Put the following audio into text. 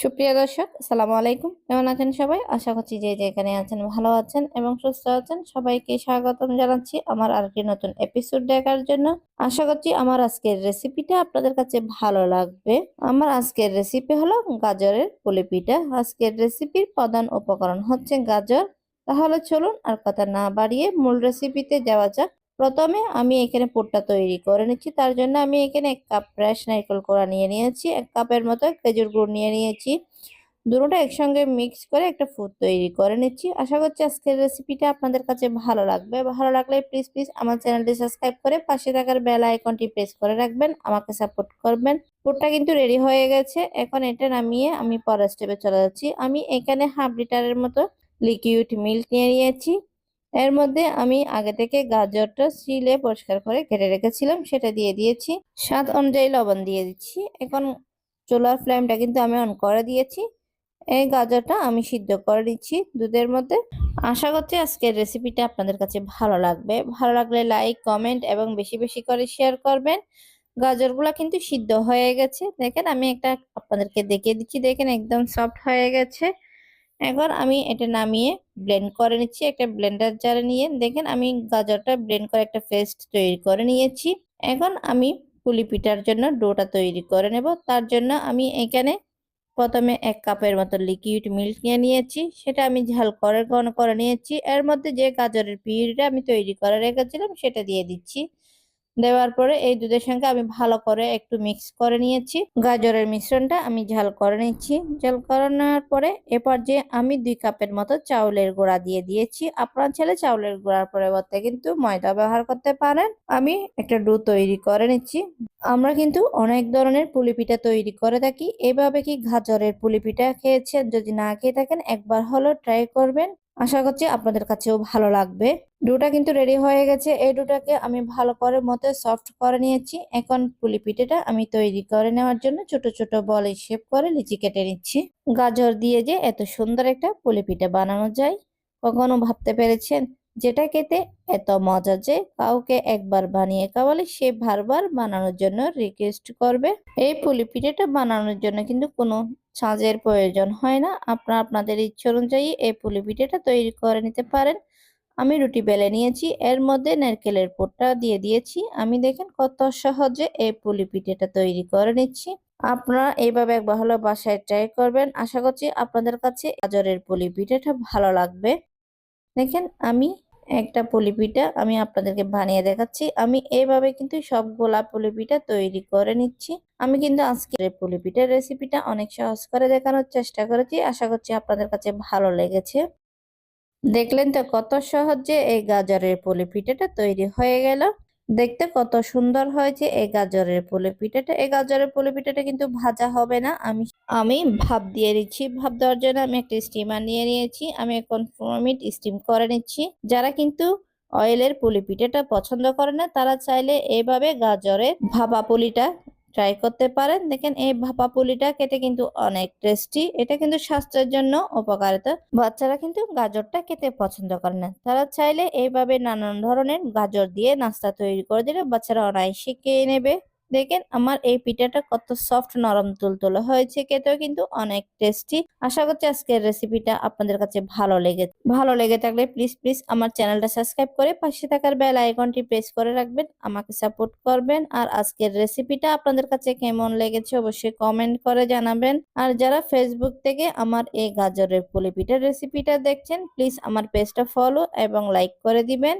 সুপ্রিয় দর্শক, আসসালামু আলাইকুম। কেমন আছেন সবাই? আশা করছি যে যেখানে আছেন ভালো আছেন এবং সুস্থ আছেন। সবাইকে স্বাগতম জানাচ্ছি আমার আরেকটি নতুন এপিসোড দেখার জন্য। আশা করছি আমার আজকের রেসিপিটা আপনাদের কাছে ভালো লাগবে। আমার আজকের রেসিপি হলো গাজরের পুলি পিঠা আজকের রেসিপির প্রধান উপকরণ হচ্ছে গাজর। তাহলে চলুন আর কথা না বাড়িয়ে মূল রেসিপিতে যাওয়া যাক। প্রথমে আমি এখানে পুরটা তৈরি করে নিচ্ছি। তার জন্য আমি এখানে এক কাপ ফ্রেশ নারকেল কোড়া নিয়ে নিয়েছি, এক কাপের মতো খেজুর গুড় নিয়ে নিয়েছি। দুটোটা একসঙ্গে মিক্স করে একটা ফুড তৈরি করে নিচ্ছি। আশা করছি আজকের রেসিপিটা আপনাদের কাছে ভালো লাগবে। ভালো লাগলে প্লিজ প্লিজ আমার চ্যানেলটি সাবস্ক্রাইব করে পাশে থাকার বেল আইকনটি প্রেস করে রাখবেন, আমাকে সাপোর্ট করবেন। পুরটা কিন্তু রেডি হয়ে গেছে। এখন এটা নামিয়ে আমি পরের স্টেপে চলে যাচ্ছি। আমি এখানে হাফ লিটারের মতো লিকুইড মিল্ক নিয়ে নিয়েছি। এর মধ্যে আমি আগে থেকে গাজরটা শিলে পরিষ্কার করে কেটে রেখেছিলাম, সেটা দিয়ে দিয়েছি। স্বাদ অনুযায়ী লবণ দিয়ে দিচ্ছি। এখন চুলার ফ্লেমটা কিন্তু আমি অন করে দিয়েছি। এই গাজরটা আমি সিদ্ধ করে দিচ্ছি দুধের মধ্যে। আশা করছি আজকের রেসিপিটা আপনাদের কাছে ভালো লাগবে। ভালো লাগলে লাইক, কমেন্ট এবং বেশি বেশি করে শেয়ার করবেন। গাজরগুলো কিন্তু সিদ্ধ হয়ে গেছে। দেখেন আমি একটা আপনাদেরকে দেখিয়ে দিচ্ছি। দেখেন একদম সফট হয়ে গেছে। এখন আমি এটা নামিয়ে ব্লেন্ড করে নিচ্ছি, একটা ব্লেন্ডার জারে নিয়ে। দেখেন আমি গাজরটা ব্লেন্ড করে একটা পেস্ট তৈরি করে নিয়েছি। এখন আমি পুলি পিঠার জন্য ডোটা তৈরি করে নেব। তার জন্য আমি এখানে প্রথমে এক কাপের মতো লিকুইড মিল্ক নিয়ে নিয়েছি। সেটা আমি ঝাল করে ঘন করে নিয়েছি। এর মধ্যে যে গাজরের পিউরিটা আমি তৈরি করে রেখেছিলাম, সেটা দিয়ে দিচ্ছি। দেওয়ার পরে এই দুধের সঙ্গে আমি ভালো করে একটু মিক্স করে নিয়েছি। গাজরের মিশ্রণটা আমি ঝাল করে নিচ্ছি। ঝাল করানোর পরে এরপর যে আমি দুই কাপের মতো চাউলের গুঁড়া দিয়ে দিয়েছি। আপনার ছেলে চাউলের গুঁড়ার পরিবর্তে কিন্তু ময়দা ব্যবহার করতে পারেন। আমি একটা ডো তৈরি করে নিচ্ছি। আমরা কিন্তু অনেক ধরনের পুলি পিঠা তৈরি করে থাকি। এভাবে কি গাজরের পুলি পিঠা খেয়েছেন? যদি না খেয়ে থাকেন, একবার হলো ট্রাই করবেন। আশা করছি আপনাদের কাছেও ভালো লাগবে। ডোটা কিন্তু রেডি হয়ে গেছে। এই ডোটাকে আমি ভালো করে মতো সফট করে নিয়েছি। এখন পুলি পিঠেটা আমি তৈরি করে নেওয়ার জন্য ছোট ছোট বলে শেপ করে লিচি কেটে নিচ্ছি। গাজর দিয়ে যে এত সুন্দর একটা পুলি পিঠে বানানো যায়। কখনো ভাবতে পেরেছেন? যেটা খেতে এত মজা যে কাউকে একবার বানিয়ে খাওয়ালে সে বারবার বানানোর জন্য রিকোয়েস্ট করবে। এই পুলি পিঠেটা বানানোর জন্য কিন্তু কোনো ছাঁচের প্রয়োজন হয় না। আপনারা আপনাদের ইচ্ছে অনুযায়ী এই পুলি পিঠেটা তৈরি করে নিতে পারেন। আমি রুটি বেলে নিয়েছি, এর মধ্যে নারকেলের পোটটা দিয়ে দিয়েছি। আমি দেখেন কত সহজে এই পুলি পিঠেটা তৈরি করে নিচ্ছি। আপনারা এইভাবে একবার হলো বাসায় ট্রাই করবেন। আশা করছি আপনাদের কাছে গাজরের পুলি পিঠেটা ভালো লাগবে। দেখেন আমি একটা পুলি পিঠা আমি আপনাদেরকে বানিয়ে দেখাচ্ছি। আমি এইভাবে কিন্তু সবগুলা পুলি পিঠা তৈরি করে নিচ্ছি। আমি কিন্তু আজকের এই পুলি পিঠার রেসিপিটা অনেক সহজ করে দেখানোর চেষ্টা করেছি। আশা করছি আপনাদের কাছে ভালো লেগেছে। দেখলেন তো কত সহজে এই গাজরের পুলি পিঠাটা তৈরি হয়ে গেল। দেখতে কত সুন্দর হয়েছে এই গাজরের পুলি পিঠাটা এই গাজরের পুলি পিঠাটা কিন্তু ভাজা হবে না। আমি আমি ভাপ দিয়ে দিচ্ছি। ভাপ দেওয়ার জন্য আমি একটা স্টিমার নিয়ে নিয়েছি। আমি এখন পনেরো মিনিট স্টিম করে নিচ্ছি। যারা কিন্তু অয়েলের পুলি পিঠাটা পছন্দ করে না, তারা চাইলে এইভাবে গাজরের ভাপা পুলিটা ট্রাই করতে পারেন। দেখেন, এই ভাপা পুলিটা খেতে কিন্তু অনেক টেস্টি এটা কিন্তু স্বাস্থ্যের জন্য উপকারিতা বাচ্চারা কিন্তু গাজরটা খেতে পছন্দ করে না। তারা চাইলে এইভাবে নানান ধরনের গাজর দিয়ে নাস্তা তৈরি করে দিলে বাচ্চারা অনায়াসে খেয়ে নেবে। দেখেন আমার এই পিঠাটা কত সফট নরম তুলতুলে হয়েছে খেতেও কিন্তু অনেক টেস্টি আশা করছি আজকের রেসিপিটা আপনাদের কাছে ভালো লেগে ভালো লেগে থাকলে প্লিজ প্লিজ আমার চ্যানেলটা সাবস্ক্রাইব করে পাশে থাকার বেল আইকনটি প্রেস করে রাখবেন, আমাকে সাপোর্ট করবেন। আর আজকের রেসিপিটা আপনাদের কাছে কেমন লেগেছে অবশ্যই কমেন্ট করে জানাবেন। আর যারা ফেসবুক থেকে আমার এই গাজরের পুলি পিঠার রেসিপিটা দেখছেন প্লিজ আমার পেজটা ফলো এবং লাইক করে দিবেন।